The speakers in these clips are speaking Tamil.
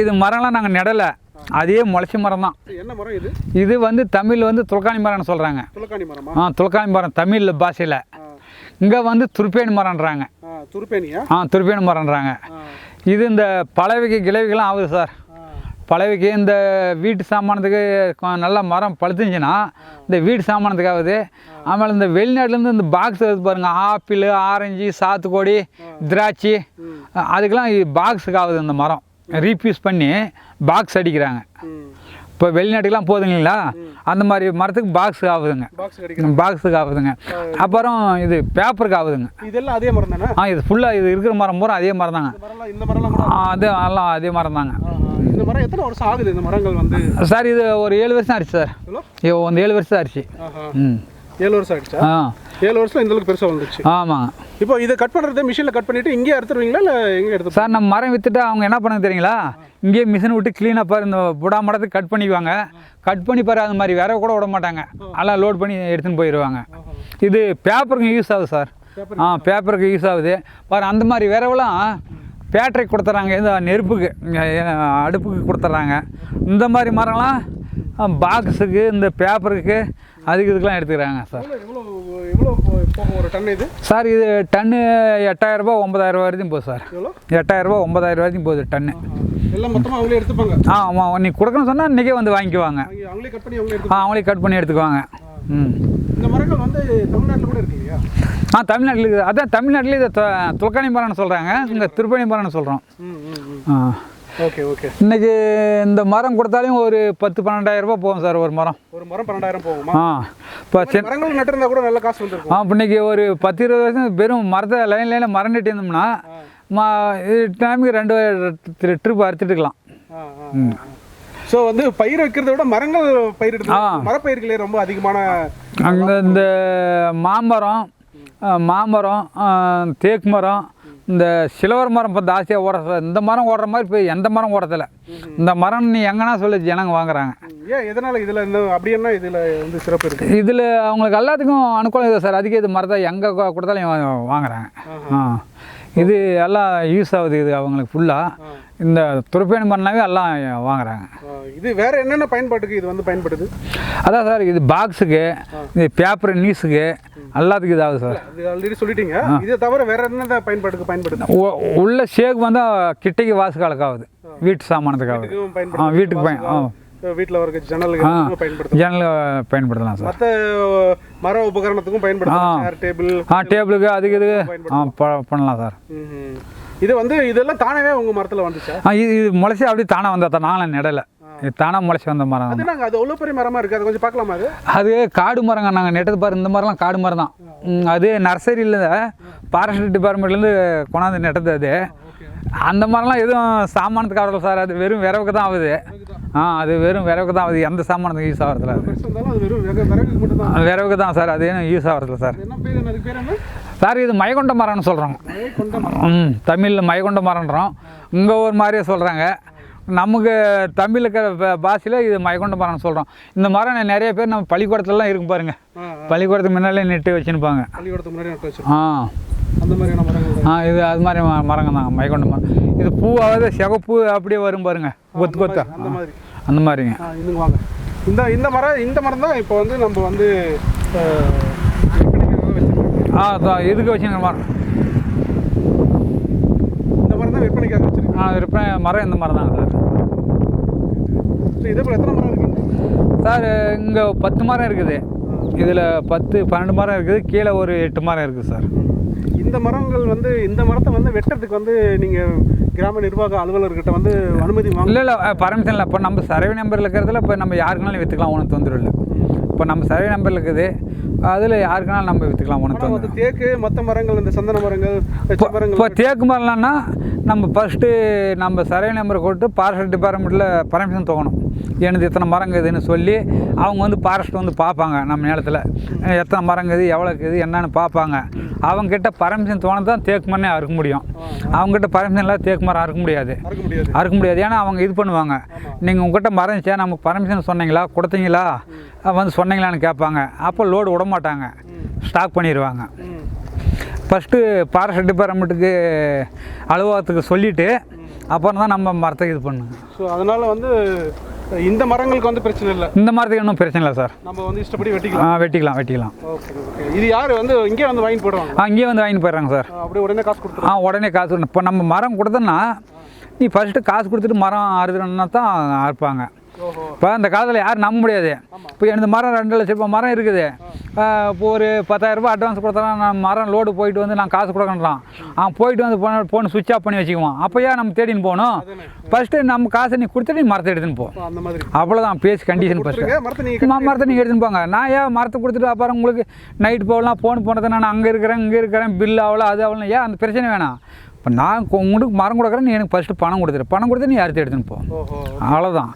இது மரம்லாம் நாங்கள் நடலை. அதே முளைச்ச மரம் தான் என்ன மரம் இது? இது வந்து தமிழ் வந்து துளக்காணி மரம்னு சொல்கிறாங்க துளக்காணி மரமா? ஆ துளக்காணி மரம் தமிழ் பாஷையில். இங்கே வந்து துருப்பேணி மரம்ன்றாங்க. ஆ துருப்பேணி மரம்ன்றாங்க. இது இந்த பழவைக்கு கிழவிக்கெல்லாம் ஆகுது சார். பழவைக்கு இந்த வீட்டு சாமானத்துக்கு நல்லா மரம் பழுத்துச்சுன்னா இந்த வீட்டு சாமானத்துக்கு ஆகுது. ஆಮೇಲೆ இந்த வெளிநாட்டுலேருந்து இந்த பாக்ஸ் வருது பாருங்கள் ஆப்பிள் ஆரஞ்சு சாத்துக்கொடி திராட்சை ம். அதுக்கெல்லாம் பாக்ஸுக்கு ஆகுது இந்த மரம். ரீப்யூஸ் பண்ணி பாக்ஸ் அடிக்கிறாங்க. இப்போ வெளிநாட்டுக்கெலாம் போகுதுங்களா அந்த மாதிரி மரத்துக்கு பாக்ஸ் ஆகுதுங்க. பாக்ஸுக்கு ஆகுதுங்க. அப்புறம் இது பேப்பருக்கு ஆகுதுங்க. இதெல்லாம் அதே மரம் தானே? ஆ இது ஃபுல்லாக இது இருக்கிற மரம் பூரா அதே மரம் தாங்க. அது எல்லாம் அதே மரம் தாங்க. இந்த மரம் எத்தனை வருஷம் ஆகுது இந்த மரங்கள் வந்து? சார் இது ஒரு ஏழு வருஷம் ஆச்சு சார். ಒಂದು ஏழு வருஷம் ஆச்சு. ஆஹா. ம். ஏழு வருஷம் ஆயிடுச்சா? ஆ. ஏழு வருஷம் இந்த அளவுக்கு பெருசாக வந்துச்சு ஆமாங்க. இப்போ இதை கட் பண்ணுறது மிஷினில் கட் பண்ணிட்டு இங்கேயே அறுத்துருவீங்களா இல்லை எங்கே எடுத்து சார் நம்ம மரம் விற்றுட்டு அவங்க என்ன பண்ணுங்க தெரியுங்களா? இங்கேயே மிஷின் விட்டு க்ளீனாக பாரு இந்த புடா மடத்துக்கு கட் பண்ணிக்குவாங்க. கட் பண்ணி பாரு அது மாதிரி விரவ கூட விட மாட்டாங்க. எல்லாம் லோட் பண்ணி எடுத்துன்னு போயிடுவாங்க இது பேப்பருக்கு யூஸ் ஆகுது சார். ஆ பேப்பருக்கு யூஸ் ஆகுது. பாரு அந்த மாதிரி விரவெல்லாம் பேட்டரிக்கு கொடுத்துட்றாங்க இந்த நெருப்புக்கு அடுப்புக்கு கொடுத்துட்றாங்க இந்த மாதிரி மரம்லாம் பாக்ஸுக்கு இந்த பேப்பருக்கு அதுக்கு இதுக்கெலாம் எடுத்துக்கிறாங்க சார். எவ்வளோ சார் இது டன்னு எட்டாயிரரூபா ஒம்பதாயிரரூபா வரைக்கும் போகுது சார். எவ்வளோ எட்டாயிரரூபா ஒம்பதாயிரம் வரைக்கும் போகுது டன்னு எல்லாம் மொத்தமாக அவங்களே எடுத்துப்பாங்க? ஆ ஆமாம் நீ கொடுக்கணும்னு சொன்னால் இன்றைக்கே வந்து வாங்கிக்குவாங்க. அவங்க அவங்களே கட் பண்ணி அவங்களே ஆ அவங்களே கட் பண்ணி எடுத்துக்குவாங்க. ம். இந்த மரங்கள் வந்து தமிழ்நாட்டில் கூட இருக்கு இல்லையா? ஆ தமிழ்நாட்டில் இருக்குது அதான் தமிழ்நாட்டில் இதை துளக்காணி மரம்னு சொல்கிறாங்க இங்கே திருப்பணி மரம்னு சொல்கிறோம் ஆ. Okay okay. இன்றைக்கி இந்த மரம் கொடுத்தாலும் ஒரு பத்து பன்னெண்டாயிரம் ரூபாய் போகும் சார் ஒரு மரம். ஒரு மரம் பன்னெண்டாயிரம் போகுமா? ஆ இப்போ மரங்கள் நட்டிருந்தா கூட நல்ல காசு வந்திருக்கும். ஆ இன்னைக்கு ஒரு பத்து இருபது வருஷம் வெறும் மரத்தை லைன் லைனில் மரம் நட்டி இருந்தோம்னா மா இது டைமுக்கு ரெண்டு ட்ரிப் அறுத்துட்டுக்கலாம். ஸோ வந்து பயிர் வைக்கிறத விட மரங்கள் பயிரிடுறது ஆ. மரப்பயிர்களே ரொம்ப அதிகமான அங்கே இந்த மாமரம் மாமரம் தேக்கு மரம் இந்த சிலவர் மரம் இப்போ ஜாஸ்தியாக சார் இந்த மரம் ஓடுற மாதிரி இப்போ எந்த மரம் ஓடுறதில்ல. இந்த மரம் நீ எங்கன்னா சொல்லி ஜனங்க வாங்குறாங்க. ஏன் எதனால இதுல இந்த அப்படி என்ன இதுல வந்து சிறப்பு இருக்கு? இதில் அவங்களுக்கு எல்லாத்துக்கும் அனுகூலம் இது சார். அதுக்கு இது மரத்தை எங்கே கொடுத்தாலும் வாங்குறாங்க. ஆ. இது எல்லாம் யூஸ் ஆகுது இது அவங்களுக்கு ஃபுல்லாக இந்த துருப்பேணி மரம்னாவே எல்லாம் வாங்குறாங்க. இது வேற என்னென்ன பயன்பாட்டுக்கு இது வந்து பயன்படுது? அதான் சார் இது பாக்ஸுக்கு இது பேப்பர் நியூஸுக்கு எல்லாத்துக்கும் இதாகுது சார். அது ஆல்ரெடி சொல்லிட்டீங்க. இதை தவிர வேற என்ன பயன்பாட்டுக்கு பயன்படுது? உள்ள ஷேக் வந்து கிட்டைக்கு வாசுகாலுக்கு ஆகுது வீட்டு சாமானத்துக்கு ஆகுது இதுவும் ஆ பயன்படுது வீட்டுக்கு பயன் வீட்டில் வர ஜன்னலுக்கு ஆ இதுவும் பயன்படுது ஜன்னல் பயன்படுத்தலாம் சார். மற்ற மர உபகரணத்துக்கும் பயன்படுது ஆ. சேர் டேபிள் ஆ டேபிளுக்கு அதுக்கு இதுக்கு ஆ பண்ணலாம் சார். இது வந்து இதெல்லாம் தானவே உங்க மரத்துல வந்துச்சா? ஆ இது இது முளைச்சி அப்படியே தானே வந்தா தான் நாங்களும் நடலை. இது தானாக முளைச்சி வந்த மரம். அது நாங்க அது அவ்வளோ பெரிய மரமா இருக்கு? அது கொஞ்சம் பார்க்கலாமா அது? அது காடு மரங்க நாங்கள் நெட்டது பாரு இந்த மரம்லாம் காடு மரம் தான் அது நர்சரியில் ஃபாரஸ்ட் டிபார்ட்மெண்ட்லேருந்து கொண்டாந்து நெட்டது அது. அந்த மரம்லாம் எதுவும் சாமானத்துக்கு ஆகல சார். அது வெறும் விரவுக்கு தான் ஆகுது ஆ அது வெறும் விரவுக்கு தான். ஆகுது எந்த சாமானத்துக்கு யூஸ் ஆகிறதுல அது அது விறகுக்கு தான். சார். அது ஏனும் யூஸ் ஆகிறதுல சார்? சார் இது மயக்கொண்ட மரம்னு சொல்கிறோம் ம் தமிழில் மயக்கொண்ட மரம்ன்றோம். இங்கே ஒரு மாதிரியே சொல்கிறாங்க நமக்கு தமிழ் இருக்கிற பாஷையில் இது மயக்கொண்ட மரம்னு சொல்கிறோம் இந்த மரம் நிறைய பேர் நம்ம பள்ளிக்கூடத்துலலாம் இருக்கும் பாருங்க. ஆ, ஆ. பள்ளிக்கூடத்துக்கு முன்னாலே நெட்டு வச்சுருப்பாங்க. ஆ. அந்த மாதிரியான மரங்கள் ஆ இது அது மாதிரி ம- மரங்க தான். மயக்கொண்ட மரம் இது பூவாவது சிகப்பு அப்படியே வரும் பாருங்க. கொத்து கொத்தா. அந்த மாதிரி. அந்த மாதிரிங்க. இதுங்க வாங்க. இந்த இந்த மரம் இந்த மரம் தான் இப்போ வந்து நம்ம வந்து ஆ இதுக்கு வச்சுங்க மரம். இந்த மரம் தான் விற்பனைக்காக வச்சிருக்கோம். ஆ விற்பனை மரம் இந்த மரம் தாங்க சார் இதே போல் எத்தனை மரம் இருக்குங்க சார் இங்கே பத்து மரம் இருக்குது. இதில் பத்து பன்னெண்டு மரம் இருக்குது. கீழே ஒரு எட்டு மரம் இருக்குது சார். இந்த மரங்கள் வந்து இந்த மரத்தை வந்து வெட்டுறதுக்கு வந்து நீங்க கிராம நிர்வாக அலுவலர்கிட்ட வந்து அனுமதி வாங்க இல்லை இல்லை பர்மிஷன் இல்லை. இப்போ நம்ம சர்வே நம்பரில் இருக்கிறதுல இப்போ நம்ம யாருக்குனாலும் விற்றுக்கலாம் ஒன்றும் தொந்தரவு இல்லை. இப்போ நம்ம சர்வே நம்பரில் இருக்குது. அதில் யாருக்குனாலும் நம்ம விற்றுக்கலாம் தொந்தரவு வந்து தேக்கு மற்ற மரங்கள் இந்த சந்தன மரங்கள் இப்போ தேக்கு மரம்லாம்னா நம்ம ஃபஸ்ட்டு நம்ம சர்வே நம்பரை கொடுத்து ஃபாரஸ்ட் டிபார்ட்மெண்ட்டில் பர்மிஷன் தோணும் எனது இத்தனை மரங்குதுன்னு சொல்லி அவங்க வந்து ஃபாரஸ்ட் வந்து பார்ப்பாங்க நம்ம நிலத்துல. எத்தனை மரங்குது எவ்வளோ இருக்குது என்னன்னு பார்ப்பாங்க. அவங்கக்கிட்ட பர்மிஷன் தோண தான் தேக்கு மரமே அறுக்க முடியும். அவங்ககிட்ட பர்மிஷன் இல்லாத தேக்கு மரம் அறுக்க முடியாது. அறுக்க முடியாது. ஏன்னா அவங்க இது பண்ணுவாங்க. நீங்கள் உங்ககிட்ட மரம் இருந்துச்சா நமக்கு பர்மிஷன் சொன்னீங்களா கொடுத்தீங்களா? வந்து சொன்னீங்களான்னு கேட்பாங்க. அப்போ லோடு விட மாட்டாங்க. ஸ்டாக் பண்ணிடுவாங்க ஃபஸ்ட்டு ஃபாரஸ்ட் டிபார்ட்மெண்ட்டுக்கு அலுவலகத்துக்கு சொல்லிவிட்டு அப்புறம் தான் நம்ம மரத்தை இது பண்ணுங்க ஸோ அதனால வந்து இந்த மரங்களுக்கு வந்து பிரச்சனை இல்லை. இந்த மரத்துக்கு ஒன்றும் பிரச்சனை இல்லை சார். நம்ம வந்து இஷ்டப்படி வெட்டிக்கலாம். வெட்டிக்கலாம் வெட்டிக்கலாம். Okay okay. இது யார்? வந்து இங்கே வந்து வாங்கி போடுவாங்க ஆ இங்கேயே வந்து வாங்கிட்டு போயிடுறாங்க சார். அப்படியே உடனே காசு கொடுத்துருவோம் ஆ உடனே காசு. இப்போ நம்ம மரம் கொடுத்தோன்னா நீ ஃபஸ்ட்டு காசு கொடுத்துட்டு மரம் அறுதுனா தான் அறுப்பாங்க. இப்போ அந்த காலத்தில் யாரும் நம்ப முடியாது. இப்போ எனது மரம் ரெண்டு லட்ச ரூபாய் மரம் இருக்குது. இப்போ ஒரு பத்தாயிரம் ரூபாய் அட்வான்ஸ் கொடுத்தா நான் மரம் லோடு போயிட்டு வந்து நான் காசு கொடுக்கணுறான் அவன் போயிட்டு வந்து போன ஃபோன் சுவிட்ச் ஆஃப் பண்ணி வச்சுக்குவான். அப்போ ஏன் நம்ம தேடின்னு போகணும்? ஃபஸ்ட்டு நம்ம காசை நீ கொடுத்துட்டு நீ மரத்தை எடுத்துன்னு போ. அவ்வளோதான் பேசி கண்டிஷன் ஃபஸ்ட்டு மரத்தை நீங்கள் எடுத்துன்னு போங்க. நான் ஏன் மரத்தை கொடுத்துட்டு அப்புறம் உங்களுக்கு நைட் போகலாம் ஃபோன் போனதை நான் அங்கே இருக்கிறேன் இங்கே இருக்கிறேன் பில் ஆகல அது ஆகலாம் ஏன் அந்த பிரச்சனை வேணாம். இப்போ நான் உங்களுக்கு மரம் கொடுக்குறேன் நீ எனக்கு ஃபஸ்ட்டு பணம் கொடுத்துரு. பணம் கொடுத்து நீ அறுத்து எடுத்துன்னு போ. அவ்வளோதான்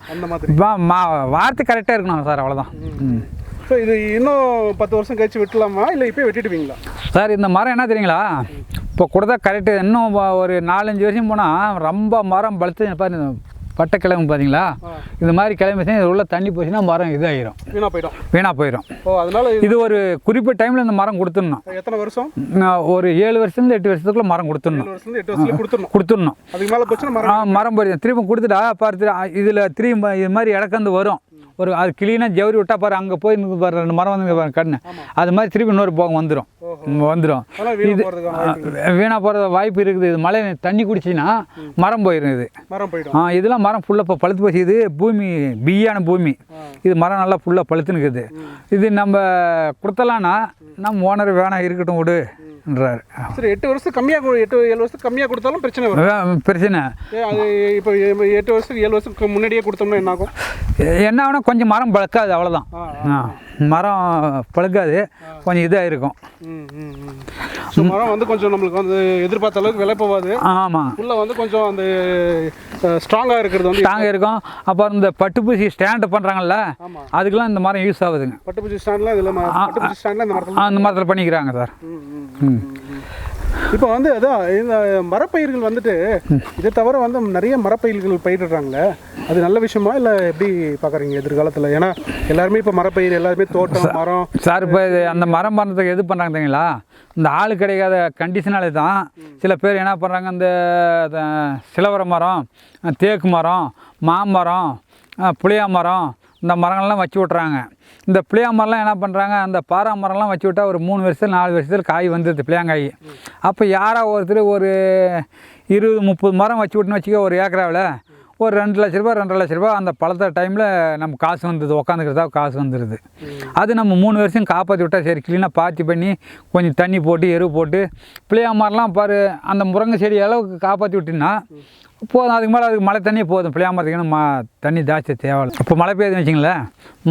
வா- மா- வார்த்தை கரெக்டாக இருக்கணும் சார் அவ்வளோதான் ம். ஸோ இது இன்னும் பத்து வருஷம் கழிச்சு வெட்டலாமா? இல்லை இப்போ வெட்டிடுவீங்களா? சார் இந்த மரம் என்ன தெரியுங்களா? இப்போ கொடுத்தா கரெக்டு இன்னும் ஒரு நாலஞ்சு வருஷம் போனால் ரொம்ப மரம் பழுத்து பாருங்க பட்டை கிழங்கு பார்த்தீங்களா இந்த மாதிரி கிளம்பி இது உள்ள தண்ணி போச்சுன்னா மரம் இதாகிரும் வீணாக போயிடும். வீணாக போயிடும் அதனால இது இது ஒரு குறிப்பிட்ட டைமில் இந்த மரம் கொடுத்துடணும். எத்தனை வருஷம்? ஒரு ஏழு வருஷத்துலேருந்து எட்டு வருஷத்துக்குள்ள மரம் கொடுத்துடணும். கொடுத்துடணும். மரம் போயிடும். திரும்ப கொடுத்துட்டா பார்த்து இதில் திரும்ப இது மாதிரி இடக்கந்து வரும். ஒரு அது கிளீனாக ஜவுரி விட்டா பாரு அங்கே போய் பாரு ரெண்டு மரம் வந்து பாரு கண்ணு. அது மாதிரி திருப்பி இன்னொரு போகம் வந்துடும் வந்துடும் அதெல்லாம் வீணாக போகிற வாய்ப்பு இருக்குது. இது மழை தண்ணி குடிச்சின்னா மரம் போயிடும் இது. மரம் போயிடும். ஆ இதெல்லாம் மரம் ஃபுல்லாக இப்போ பழுத்து போச்சு. இது பூமி பிய்யான பூமி. இது மரம் நல்லா ஃபுல்லாக பழுத்துன்னு இருக்குது இது நம்ம கொடுத்தலான்னா நம்ம ஓனர் வேணாம் இருக்கட்டும் விடுன்றாரு சரி எட்டு வருஷத்துக்கு கம்மியாக எட்டு ஏழு வருஷத்துக்கு கம்மியாக கொடுத்தாலும் பிரச்சனை வரும். பிரச்சனை. அது இப்போ எட்டு வருஷத்துக்கு ஏழு வருஷத்துக்கு முன்னாடியே கொடுத்தோம்னா என்ன ஆகும் என்ன ஆகுனா கொஞ்சம் மரம் பழுக்காது அவ்வளோதான் மரம் பழுக்காது கொஞ்சம் இதாக இருக்கும். மரம் வந்து கொஞ்சம் நம்மளுக்கு வந்து எதிர்பார்த்த அளவுக்கு விலை போகாது. ஆமாம் உள்ள வந்து கொஞ்சம் அந்த ஸ்ட்ராங்காக இருக்கிறது வந்து ஸ்ட்ராங் இருக்கும். அப்புறம் இந்த பட்டுப்பூசி ஸ்டாண்டு பண்ணுறாங்கல்ல அதுக்கெல்லாம் இந்த மரம் யூஸ் ஆகுதுங்க. பட்டுப்பூச்சி ஸ்டாண்ட்லாம் இதில் பட்டுப்பூச்சி ஸ்டாண்ட்லாம் இந்த மரத்தில் ஆ, அந்த மரத்தில் பண்ணிக்கிறாங்க சார். இப்போ வந்து அதான் இந்த மரப்பயிர்கள் வந்துட்டு இதை தவிர வந்து நிறைய மரப்பயிர்கள் பயிரிடுறாங்களே அது நல்ல விஷயமா இல்லை எப்படி பார்க்குறீங்க எதிர்காலத்தில்? ஏன்னா எல்லாருமே இப்போ மரப்பயிர் எல்லாருமே தோட்டம் மரம். சார் இப்போ இது அந்த மரம் பண்ணுறதுக்கு எது பண்ணுறாங்க தெரியுங்களா? இந்த ஆள் கிடைக்காத கண்டிஷனாலே தான் சில பேர் என்ன பண்ணுறாங்க இந்த சிலவர மரம் தேக்கு மரம் மாமரம் புளியா மரம் இந்த மரங்கள்லாம் வச்சு விட்றாங்க இந்த பிள்ளையா மரம்லாம் என்ன பண்ணுறாங்க அந்த பாரா மரம்லாம் வச்சு விட்டால் ஒரு மூணு வருஷத்தில் நாலு வருஷத்தில் காய் வந்துடுது பிள்ளையாங்காய் அப்போ யாரோ ஒருத்தர் ஒரு இருபது முப்பது மரம் வச்சு விட்டுன்னு வச்சுக்க ஒரு ஏக்கராவில் ஒரு ரெண்டு லட்ச ரூபா ரெண்டரை லட்ச ரூபா அந்த பழத்த டைமில் நம்ம காசு வந்துடுது உட்காந்துக்கிறதா காசு வந்துடுது அது நம்ம மூணு வருஷம் காப்பாற்றி விட்டா சரி க்ளீனாக பாத்தி பண்ணி கொஞ்சம் தண்ணி போட்டு எரு போட்டு பிள்ளையா மரம்லாம் பாரு அந்த முருங்கை செடி அளவுக்கு காப்பாற்றி விட்டிங்கன்னா போதும் அதுக்கு மேலே அதுக்கு மழை தண்ணி போதும். பிள்ளையா மரத்துக்கு மா தண்ணி ஜாஸ்தி தேவையில்லை. இப்போ மழை பெய்யுதுன்னு வச்சிங்களேன்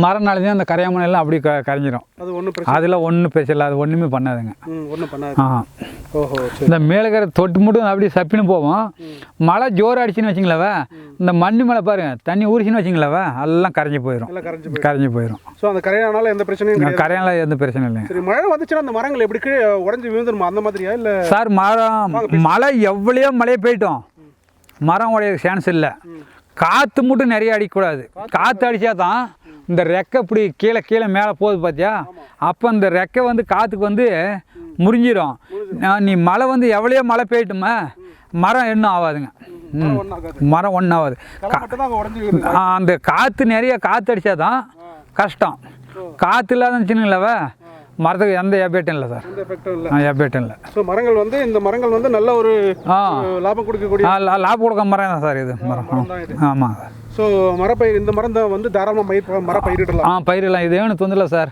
மரம் நாளைதான் அந்த கரையாமணம் எல்லாம் அப்படியே க கரைஞ்சிரும். அது ஒன்றும் பிரச்சனை அதெல்லாம் ஒன்றும் பிரச்சனை இல்லை அது ஒன்றுமே பண்ணாதுங்க. ஒன்றும் பண்ணாது. ஆ ஓஹோ இந்த மேலக்கரை தொட்டு மட்டும் அப்படியே சப்பின்னு போவோம். மழை ஜோர் அடிச்சுன்னு வச்சிங்களவ இந்த மண்ணு மேலே பாருங்க தண்ணி ஊறிச்சுன்னு வச்சிங்களவ எல்லாம் கரைஞ்சி போயிடும் கரைஞ்சு போயிடும் ஸோ அந்த கரையானால எந்த பிரச்சனையும் கரையால எந்த பிரச்சனையும் இல்லைங்க. மழை வந்துச்சுன்னா அந்த மரங்கள் எப்படி உடஞ்சி விழுந்துருமா? அந்த மாதிரியா? இல்லை சார் மரம் மழை எவ்வளோ மழையே போயிட்டோம். மரம் உடைய சான்ஸ் இல்லை. காற்று மட்டும் நிறைய அடிக்கக்கூடாது. காற்று அடித்தா தான் இந்த ரெக்கை இப்படி கீழே கீழே மேலே போகுது பார்த்தியா அப்போ இந்த ரெக்கை வந்து காற்றுக்கு வந்து முறிஞ்சிரும். நான் நீ மழை வந்து எவ்வளோ மழை பெய்யட்டுமா மரம் இன்னும் ஆகாதுங்க மரம் ஆ, அந்த காற்று நிறைய காற்று அடித்தா தான் கஷ்டம். காற்று இல்லாத சின்னங்களவ மரத்துக்கு எந்த ஏபேட்டும் இல்லை சார். எஃபெக்டும் இல்லை. ஸோ மரங்கள் வந்து இந்த மரங்கள் வந்து நல்ல ஒரு லாபம் கொடுக்கக்கூடிய லாபம் கொடுக்க மரம் தான் சார் இது. மரம். ஆமாம் சார் ஸோ மரப்பயிர் இந்த மரம் தான் வந்து தாராளமாக மயிர் மர பயிரிடலாம் ஆ பயிரெல்லாம் இது வேணும் தொந்தில்ல சார்.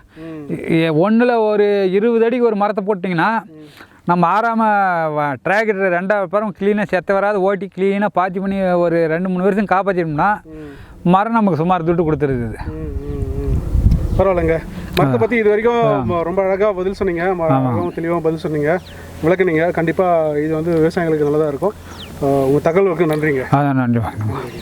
ஒன்றில் ஒரு இருபது அடிக்கு ஒரு மரத்தை போட்டிங்கன்னா நம்ம ஆறாமல் டிராக்டர் ரெண்டாவது பரம் க்ளீனாக செத்த வராது ஓட்டி க்ளீனாக பாத்தி பண்ணி ஒரு ரெண்டு மூணு வருஷம் காப்பாற்றிட்டோம்னா. மரம் நமக்கு சுமார் துட்டு ம். பரவாயில்லைங்க. மரத்தை பற்றி இது வரைக்கும் ரொம்ப அழகாக பதில் சொன்னீங்க. ம- அழகாவும் தெளிவாக பதில் சொன்னீங்க. விளக்குனீங்க. கண்டிப்பாக இது வந்து விவசாயிகளுக்கு நல்லதாக இருக்கும். அஹ், உங்கள் தகவலுக்கு நன்றிங்க. நன்றி.